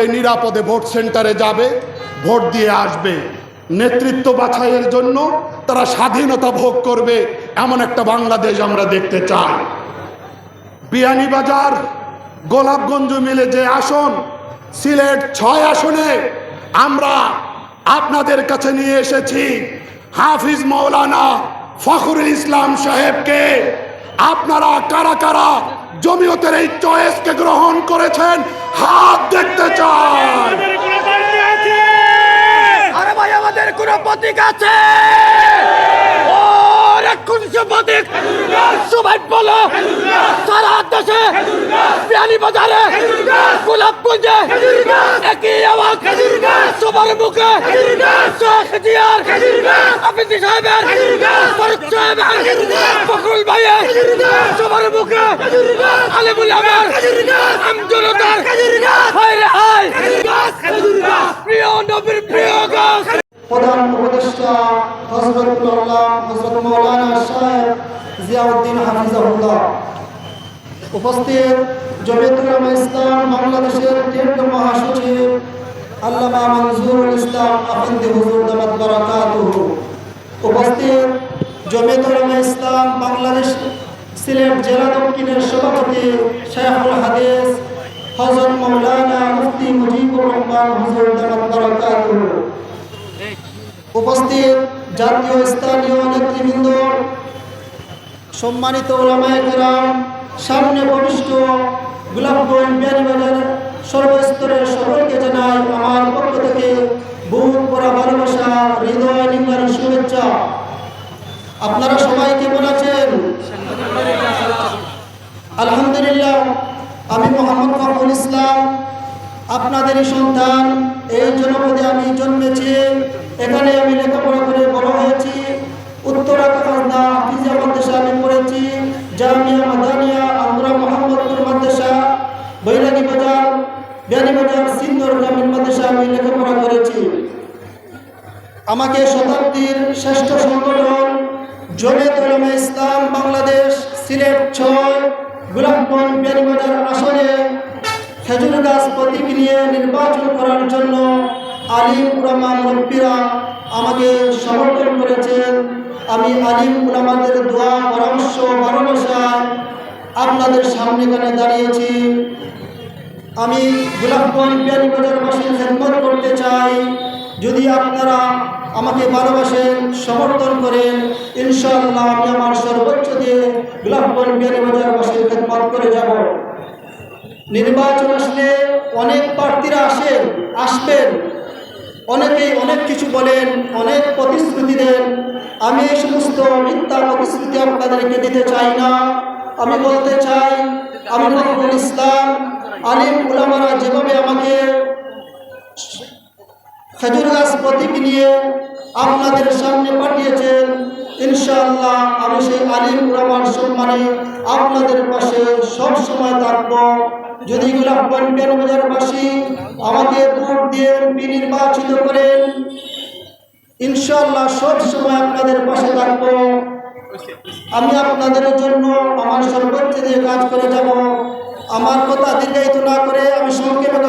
নির্ভীকভাবে নিরাপদে ভোট সেন্টারে যাবে, ভোট দিয়ে আসবে। নেতৃত্ব বাছাইয়ের জন্য তারা স্বাধীনতা ভোগ করবে, এমন একটা বাংলাদেশ আমরা দেখতে চাই। বিয়ানীবাজার গোলাপগঞ্জ মিলে যে আসন, সিলেট ছয় আসনে আমরা আপনাদের কাছে নিয়ে এসেছি। হাফিজ মৌলানা ফখরুল ইসলাম সাহেবকে আপনারা কারা কারা জমিয়তের এই চয়েসকে গ্রহণ করেছেন হাত দেখতে আছে? আরে ভাই আমাদের কোন প্রতীক আছে? প্রতীক। সবাই বলো সারা দেশে বিয়ানি বাজারে গোলাপ পুজে একই আওয়াজ সবার মুখে শেখ জিয়ার আফিদি সাহেবের ফারুক সাহেবের ফখরুল ভাইয়ের সবার মুখে আলিমুল আমের আমজনতার। হায় রে হায়। প্রিয় নবীর প্রিয় প্রধান উপদেষ্টা হজরত মৌলানা সাহেব জিয়াউদ্দিন হাফিজাহুল্লাহ। উপস্থিত জমিয়তুল উলামা ইসলাম বাংলাদেশের কেন্দ্রীয় মহাসচিব আল্লামা মনজুরুল ইসলাম আফন্দি হুজুর দামাত বারাকাতুহু। উপস্থিত জমিয়তুল উলামা ইসলাম বাংলাদেশ সিলেট জেলা দক্ষিণের সভাপতি শেখুল হাদিস, হজরত মৌলানা মুফতি মুজিবুর রহমান হুজুর উপস্থিত জাতীয় স্থানীয় নেতৃবৃন্দ, সম্মানিত ওলামায় কেরাম, সামনে ভবিষ্ঠ গোলাপগঞ্জ বিয়ানীবাজার সর্বস্তরের সকলকে জানাই আমার পক্ষ থেকে বুক করা ভালোবাসা, হৃদয় নিঙ্গার শুভেচ্ছা। আপনারা সবাই কেমন আছেন আলহামদুলিল্লাহ, আমি মোহাম্মদ ফখরুল ইসলাম। আপনাদেরই সন্তান, এই জনপদে আমি জন্মেছি, এখানে আমি লেখাপড়া করে বড় হয়েছি। উত্তরা কাফাজনা হাফিজা মাদ্রাসা আমি পড়েছি, জামিয়া মাদানিয়া আমরা মোহাম্মদপুর মাদ্রাসা বৈরানী বাজার, বিয়ানী বাজার, সিন্দর গ্রামীণ মাদ্রাসা আমি লেখাপড়া করেছি। আমাকে শতাব্দীর শ্রেষ্ঠ সংগঠন জমিয়ত ইসলাম বাংলাদেশ সিলেট ছয় গোলাপগঞ্জ বিয়ানীবাজার আসনে খেজুর গাছ প্রতীক নিয়ে নির্বাচন করার জন্য আলিম উলামা মুরব্বীরা আমাকে সমর্থন করেছেন। আমি আলিম উলামাদের দোয়া, পরামর্শ ভালোবাসায় আপনাদের সামনে এখানে দাঁড়িয়েছি আমি গোলাপগঞ্জ বিয়ানীবাজারবাসীর খেদমত করতে চাই। যদি আপনারা আমাকে ভালোবাসেন সমর্থন করেন, ইনশাআল্লাহ আমি আমার সর্বোচ্চ দিয়ে গোলাপগঞ্জ বিয়ানীবাজারবাসীর খেদমত করে যাব। নির্বাচন আসলে অনেক প্রার্থীরা আসেন আসবেন। অনেকেই অনেক কিছু বলেন, অনেক প্রতিশ্রুতি দেন। আমি এই সমস্ত মিথ্যা প্রতিশ্রুতি আপনাদেরকে দিতে চাই না। আমি বলতে চাই, আমি ফখরুল ইসলাম, আলিম উলামারা যেভাবে আমাকে খেজুর গাছ প্রতীক নিয়ে আপনাদের সামনে পাঠিয়েছেন। ইনশাআল্লাহ আমি সেই আলিম উলামার সম্মানে আপনাদের পাশে সব সময় থাকব। যদি গোলাপগঞ্জ বিয়ানীবাজারবাসী আমাকে ভোট দিয়ে এমপি নির্বাচিত করেন, ইনশাআল্লাহ সব সময় আপনাদের পাশে থাকব। আমি আপনাদের জন্য আমার সর্বোচ্চ দিয়ে কাজ করে যাব। আমার কথা দীর্ঘায়িত না করে আমি সংক্ষেপে